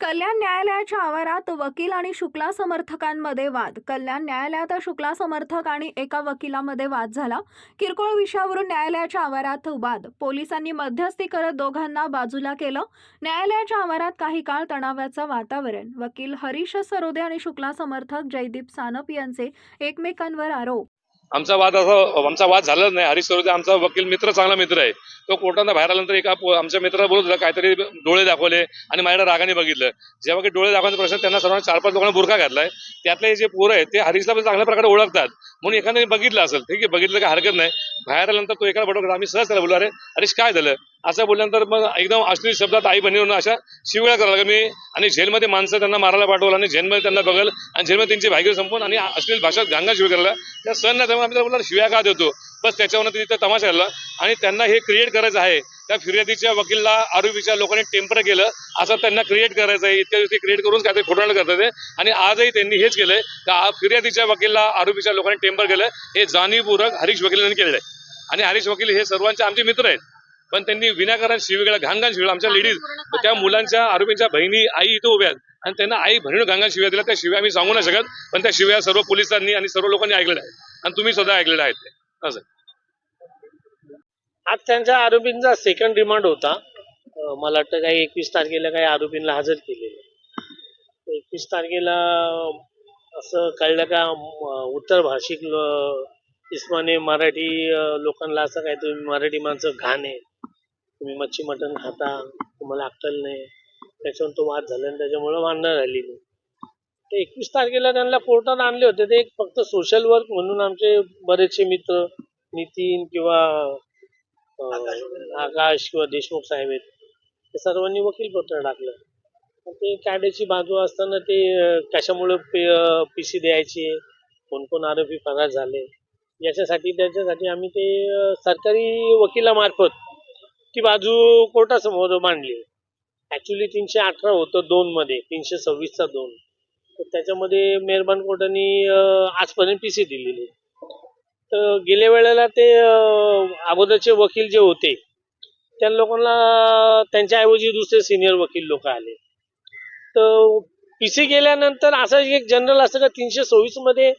कल्याण न्यायालयाच्या आवारात वकील आणि शुक्ला समर्थकांमध्ये वाद. कल्याण न्यायालयात शुक्ला समर्थक आणि एका वकिलामध्ये वाद झाला. किरकोळ विषयावरून न्यायालयाच्या आवारात वाद. पोलिसांनी मध्यस्थी करत दोघांना बाजूला केलं. न्यायालयाच्या आवारात काही काळ तणावाचं वातावरण. वकील हरीश सरोदे आणि शुक्ला समर्थक जयदीप सानप यांचे एकमेकांवर आरोप. आमचा वाद असा आमचा वाद झालाच नाही. हरीश सरोदे आमचा वकील मित्र चांगला मित्र आहे. तो कोर्टानं बाहेर आल्यानंतर एका आमच्या मित्राला बोलत होता काहीतरी डोळे दाखवले आणि माझ्या रागाने बघितलं. जेव्हा की डोळे दाखवण्याचा प्रश्न त्यांना सर्वांना चार पाच लोकांना बुरखा घातलाय. त्यातले जे पोरं आहेत ते हरीशला पण चांगल्या प्रकारे ओळखतात. म्हणून एखाद्याने बघितलं असेल ठीक आहे बघितलं काही हरकत नाही. बाहेर आल्यानंतर तो एका बरोबर आम्ही सहज त्याला बोललो अरे हरीश काय झालं? असं बोलल्यानंतर मग एकदम अश्लील शब्दात आई बहिणी अशा शिवळ्या करायला लागल्या मी आणि झेलमध्ये माणसं त्यांना मारायला पाठवलं आणि झेलमध्ये त्यांना बघल आणि झेलमध्ये त्यांची भाग्य संपून आणि अश्लील भाषेत गांगा शिव करायला त्या सण नाही त्यामुळे आम्ही बोलला शिव्या का देतो? बस त्याच्यावर तिथे तमाशा आला आणि त्यांना हे क्रिएट करायचं आहे. त्या फिर्यादीच्या वकीलला आरोपीच्या लोकांनी टेम्पर केलं. असं त्यांना क्रिएट करायचं आहे. इतक्या दिवशी क्रिएट करून काहीतरी खोटाळ करतात आणि आजही त्यांनी हेच केलंय. का फिर्यादीच्या वकीलला आरोपीच्या लोकांनी टेम्पर केलं. हे जाणीवपूर्वक हरीश वकिलांनी केलेलं आहे. आणि हरीश वकील हे सर्वांचे आमचे मित्र आहेत. पण त्यांनी विनाकारण शिवीगाळा घाणघाण शिवीगाळा आमच्या लेडीज त्या मुलांच्या आरोपींच्या बहिणी आई इथं उभ्या आहेत. आणि त्यांना आई बहिणी घाणघाण शिव्या दिल्या त्या शिव्या आम्ही सांगू नाही शकत पण त्या शिव्या सर्व पोलिसांनी आणि सर्व लोकांनी ऐकलेल्या आहेत. आणि तुम्ही सुद्धा ऐकलेल्या आहेत असं आज त्यांच्या आरोपींचा सेकंड रिमांड होता. मला वाटतं काही एकवीस तारखेला काही आरोपींना हजर केलेलं. एकवीस तारखेला असं कळलं का उत्तर भाषिक इस्माने मराठी लोकांना असं काय तुम्ही मराठी माणसं घाण आहे तुम्ही मच्छी मटण खाता तुम्हाला अक्कल नाही. त्याच्यावर तो वाद झाला आणि त्याच्यामुळं भांडणं झाली नाही ते एकवीस तारखेला त्यांना कोर्टात आणले होते. ते एक फक्त सोशल वर्क म्हणून आमचे बरेचसे मित्र नितीन किंवा आकाश किंवा देशमुख साहेब आहेत. ते सर्वांनी वकीलपत्र टाकलं. ते कायद्याची बाजू असताना ते कशामुळे पी सी द्यायची? कोण कोण आरोपी फरार झाले? याच्यासाठी त्याच्यासाठी आम्ही ते सरकारी वकिलामार्फत ती बाजू कोर्टासमोर मांडली. ऍक्च्युली तीनशे अठरा होतं दोन मध्ये तीनशे सव्वीसचा दोन. तर त्याच्यामध्ये मेहरबान कोर्टाने आजपर्यंत पी सी दिलेली. आहे. तर गेल्या वेळेला ते अगोदरचे वकील जे होते त्या लोकांना त्यांच्याऐवजी दुसरे सिनियर वकील लोक आले. तर पीसी गेल्यानंतर असं एक जनरल असतं का तीनशे सव्वीसमध्ये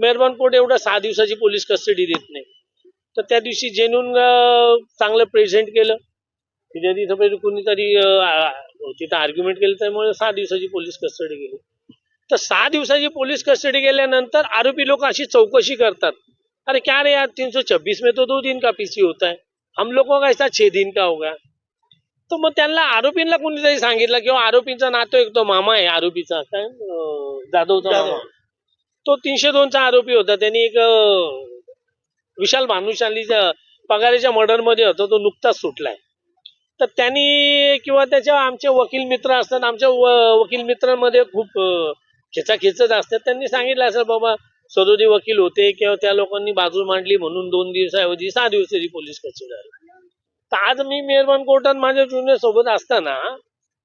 मेहरबान कोर्ट एवढा सहा दिवसाची पोलीस कस्टडी देत नाही. तर त्या दिवशी जेनून चांगलं प्रेझेंट केलं. तिथे तिथं पहिले कोणीतरी तिथं आर्ग्युमेंट केलं त्यामुळे सहा दिवसाची पोलीस कस्टडी गेली तर सहा दिवसाची पोलीस कस्टडी गेल्यानंतर आरोपी लोक अशी चौकशी करतात. अरे क्या रे यार तीन सौ छब्बीस में तो दो दिन का पीसी होता है. हम लोगों का ऐसा छह दिन का होगा. तर मग त्यांना आरोपींना कोणीतरी सांगितलं किंवा आरोपींचा नातो एक तो मामा आहे आरोपीचा. काय? जाधवचा मामा. तो तीनशे दोनचा आरोपी होता. त्यांनी एक विशाल भानुशालीच्या पगाराच्या मर्डरमध्ये तो नुकताच सुटलाय. तर त्यांनी किंवा त्याच्या आमचे वकील मित्र असतात आमच्या वकील मित्रांमध्ये खूप अं, खेचाखेचत असतात. त्यांनी सांगितलं असं बाबा सदोदी वकील होते किंवा त्या लोकांनी बाजू मांडली म्हणून दोन दिवसाऐवजी सहा दिवसाची पोलीस कचेरी झाली तर आज मी मेहरबान कोर्टात माझ्या जुने सोबत असताना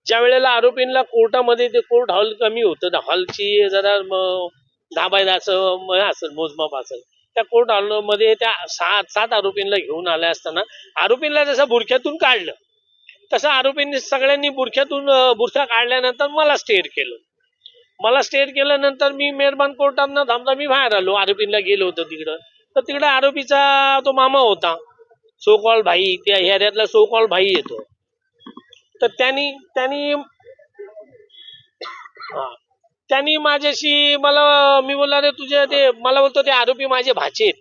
ज्या वेळेला आरोपींना कोर्टामध्ये ते कोर्ट हॉल कमी होतं हॉलची जरा म- दहा बाय दहाचं असेल मोजमाप असेल. त्या कोर्टमध्ये त्या सात सात आरोपींना घेऊन आल्या असताना आरोपींना जसं बुरख्यातून काढलं तसं आरोपींनी सगळ्यांनी बुरख्यातून बुरख्या बुरखा काढल्यानंतर मला स्टेअर केलं. मला स्टेअर केल्यानंतर मी मेहरबान कोर्टांना थांबता मी बाहेर आलो. आरोपींना गेलो होतो तिकडं. तर तिकडं आरोपीचा तो मामा होता सोकॉल भाई त्या ह्याऱ्यातला सोकॉल भाई येतो. तर त्यांनी त्यांनी हा. त्यांनी माझ्याशी मला मी बोलला रे तुझे ते मला बोलतो ते आरोपी माझे भाचे आहेत.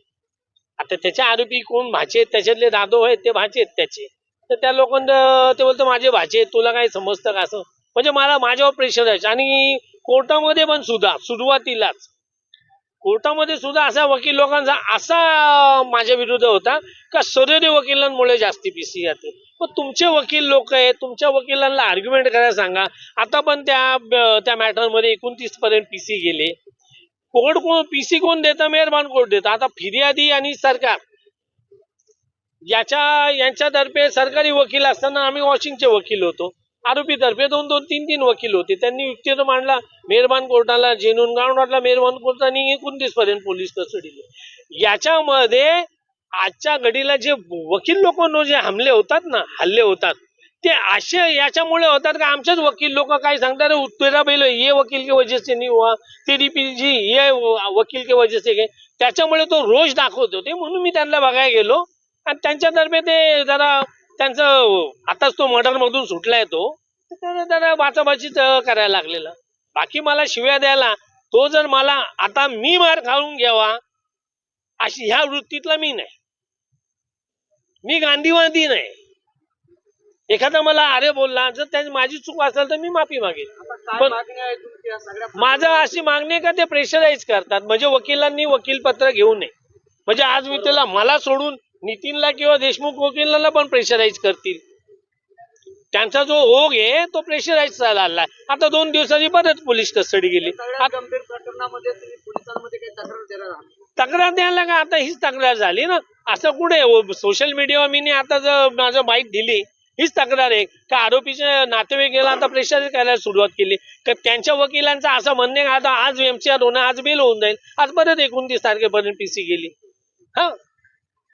आता त्याचे आरोपी कोण? भाचे आहेत? त्याच्यातले दादो आहेत ते भाचे आहेत त्याचे. तर त्या लोकांना ते बोलतो माझे भाचे आहेत तुला काय समजतं का असं? म्हणजे मला माझ्यावर प्रेशर आहे. आणि कोर्टामध्ये पण सुद्धा सुरुवातीलाच कोर्टामध्ये सुद्धा असा वकील लोकांचा असा माझ्या विरुद्ध होता का सरोदे वकिलांमुळे जास्ती पीसी जाते. पण तुमचे वकील लोक आहेत तुमच्या वकिलांना आर्ग्युमेंट करायला सांगा. आता पण त्या त्या मॅटरमध्ये एकोणतीस पर्यंत पीसी गेले. कोर्ट कोण पीसी कोण देतं? मेहरबान कोर्ट देतं? आता फिर्यादी आणि सरकार. याच्या यांच्यातर्फे सरकारी वकील असताना आम्ही वॉशिंगचे वकील होतो. आरोपीतर्फे दोन दोन तीन तीन वकील होते. त्यांनी युक्ती तो मांडला. मेहरबान कोर्टाला जेनून ग्राउंडला मेहरबान कोर्टाने एकोणतीस पर्यंत पोलीस कस्टडी याच्यामध्ये आजच्या घडीला जे वकील लोक जे हमले होतात ना हल्ले होतात ते असे याच्यामुळे होतात का आमचेच वकील लोक काय सांगतात "अरे, बैल ये वकील के वजह से नाही हुआ. तेरी पीजी ये वकील के वजह से गे त्याच्यामुळे तो रोज दाखवत होते म्हणून मी त्यांना बघायला गेलो. आणि त्यांच्यातर्फे ते जरा त्यांचं आताच तो मर्डर मधून सुटलाय तो. तर त्याला जरा बाचाबाची करायला लागलेला. बाकी मला शिव्या द्यायला तो जर मला आता मी मार खाऊन घ्यावा अशी ह्या वृत्तीतला मी नाही. मी गांधीवादी नाही. एखादा मला अरे बोलला जर त्याची माझी चूक असेल तर मी माफी मागेन. पण माझं अशी मागणी का ते प्रेशराईज करतात. म्हणजे वकिलांनी वकीलपत्र घेऊ नये. म्हणजे आज मी त्याला मला सोडून नितीनला किंवा देशमुख वकिलांना पण प्रेशराईज करतील. त्यांचा जो ओघ आहे तो प्रेशराईज चाललाय आता दोन दिवसांनी परत पोलीस कस्टडी गेली. तक्रार द्यायला का? आता हीच तक्रार झाली ना. असं कुठे सोशल मीडियावर मी आता जर माझं बाईट दिली हीच तक्रार आहे. का आरोपीचे नातेवाईक गेला आता प्रेशर करायला सुरुवात केली? का त्यांच्या वकिलांचं असं म्हणणे का? आता आज एमसीआर होणं आज बेल होऊन जाईल. आज परत एकोणतीस तारखेपर्यंत पीसी गेली. हा?